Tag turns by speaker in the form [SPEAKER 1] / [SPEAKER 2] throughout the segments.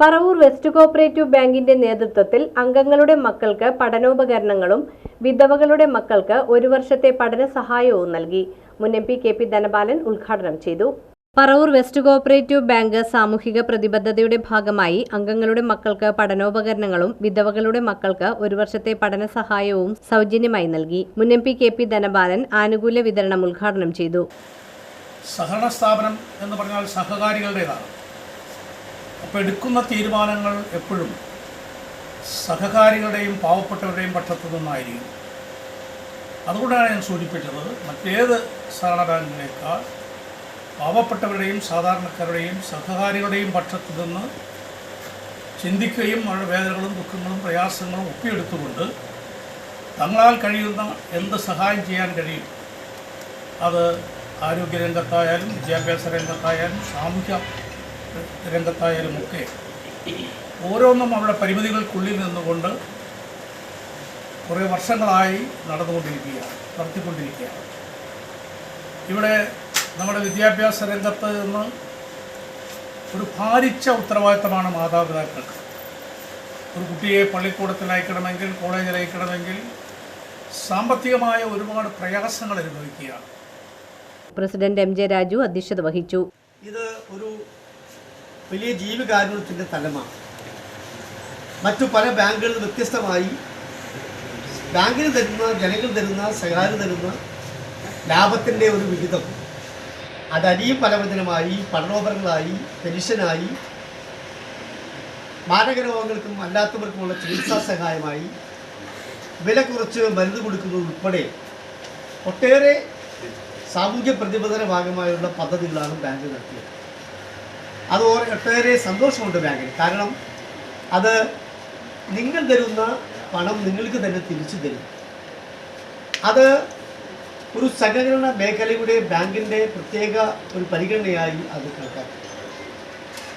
[SPEAKER 1] Paravur west cooperative ബാങ്കിന്റെ നേതൃത്വത്തിൽ അംഗങ്ങളുടെ മക്കൾക്ക് പഠനോപകരണങ്ങളും വിധവകളുടെ മക്കൾക്ക് ഒരു വർഷത്തെ പഠന സഹായവും നൽകി. മുൻ M P K P Dhanapalan ഉദ്ഘാടനം ചെയ്തു. പറവൂർ വെസ്റ്റ് കോപ്പറേറ്റീവ് ബാങ്ക് സാമൂഹിക പ്രതിബദ്ധതയുടെ ഭാഗമായി അംഗങ്ങളുടെ മക്കൾക്ക് പഠനോപകരണങ്ങളും വിധവകളുടെ മക്കൾക്ക് ഒരു വർഷത്തെ പഠന സഹായവും സൗജന്യമായി നൽകി. മുൻ M P K P Dhanapalan ആനുകൂല്യ വിതരണം ഉദ്ഘാടനം ചെയ്തു.
[SPEAKER 2] സഹകരണ സ്ഥാപനം എന്ന് പറഞ്ഞാൽ സഹകാരികളുടേതാണ്. അപ്പോൾ എടുക്കുന്ന തീരുമാനങ്ങൾ എപ്പോഴും സഹകാരികളുടെയും പാവപ്പെട്ടവരുടെയും പക്ഷത്തു നിന്നായിരിക്കും. അതുകൊണ്ടാണ് ഞാൻ സൂചിപ്പിച്ചത് മറ്റേത് സഹകരണ ബാങ്കിനേക്കാൾ പാവപ്പെട്ടവരുടെയും സാധാരണക്കാരുടെയും സഹകാരികളുടെയും പക്ഷത്തു നിന്ന് ചിന്തിക്കുകയും അവരുടെ വേദനകളും ദുഃഖങ്ങളും പ്രയാസങ്ങളും ഒപ്പിയെടുത്തുകൊണ്ട് തങ്ങളാൽ കഴിയുന്ന എന്ത് സഹായം ചെയ്യാൻ കഴിയും? അത് ആരോഗ്യരംഗത്തായാലും വിദ്യാഭ്യാസ രംഗത്തായാലും സാമൂഹ്യ രംഗത്തായാലും ഒക്കെ ഓരോന്നും അവരുടെ പരിമിതികൾക്കുള്ളിൽ നിന്നുകൊണ്ട് കുറേ വർഷങ്ങളായി നടന്നുകൊണ്ടിരിക്കുകയാണ് നടത്തിക്കൊണ്ടിരിക്കുകയാണ്. ഇവിടെ നമ്മുടെ വിദ്യാഭ്യാസ രംഗത്ത് നിന്ന് ഒരു ഭാരിച്ച ഉത്തരവാദിത്തമാണ് മാതാപിതാക്കൾക്ക് ഒരു കുട്ടിയെ പള്ളിക്കൂടത്തിൽ അയക്കണമെങ്കിൽ കോളേജിൽ അയക്കണമെങ്കിൽ സാമ്പത്തികമായ ഒരുപാട് പ്രയാസങ്ങൾ അനുഭവിക്കുകയാണ്.
[SPEAKER 1] പ്രസിഡന്റ് എം ജെ രാജു അധ്യക്ഷത വഹിച്ചു.
[SPEAKER 3] ഇത് ഒരു വലിയ ജീവകാരുണ്യത്തിന്റെ തലമാണ് മറ്റു പല ബാങ്കുകളിൽ വ്യത്യസ്തമായി ബാങ്കിന് തരുന്ന ജനങ്ങൾ തരുന്ന സഹായം തരുന്ന ലാഭത്തിന്റെ ഒരു വിഹിതം. അത് അരിയും പലവചനമായി പഠനോപരങ്ങളായി പെൻഷനായി മാരക രോഗങ്ങൾക്കും അല്ലാത്തവർക്കുമുള്ള ചികിത്സാ സഹായമായി വില കുറച്ച് മരുന്ന് കൊടുക്കുന്നത് ഉൾപ്പെടെ ഒട്ടേറെ സാമൂഹ്യ പ്രതിബദ്ധന ഭാഗമായുള്ള പദ്ധതികളാണ് ബാങ്ക് നടത്തിയത്. അത് ഒട്ടേറെ സന്തോഷമുണ്ട് ബാങ്കിന്. കാരണം അത് നിങ്ങൾ തരുന്ന പണം നിങ്ങൾക്ക് തന്നെ തിരിച്ചു തരും. അത് ഒരു സഹകരണ മേഖലയുടെ ബാങ്കിന്റെ പ്രത്യേക ഒരു പരിഗണനയായി അത് കണക്കാക്കും.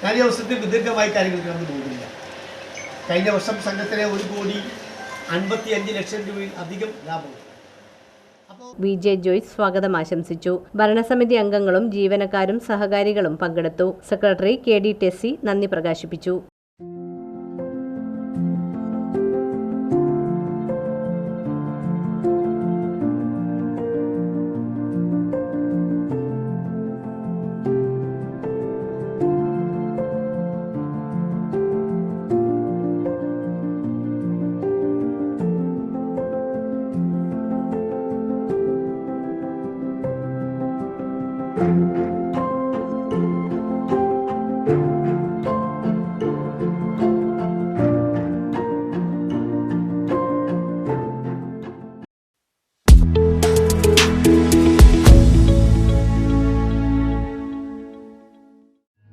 [SPEAKER 3] ഞാൻ ഈ അവസരത്തിൽ ദീർഘമായി കാര്യങ്ങൾ കടന്നു പോകുന്നില്ല. കഴിഞ്ഞ വർഷം സംഘത്തിലെ ഒരു കോടി അൻപത്തി അഞ്ച് ലക്ഷം രൂപയിൽ അധികം ലാഭം
[SPEAKER 1] വി ജെ ജോയ്സ് സ്വാഗതം ആശംസിച്ചു. ഭരണസമിതി അംഗങ്ങളും ജീവനക്കാരും സഹകാരികളും പങ്കെടുത്തു. സെക്രട്ടറി കെ ഡി ടെസ്സി നന്ദി പ്രകാശിപ്പിച്ചു. Thank you.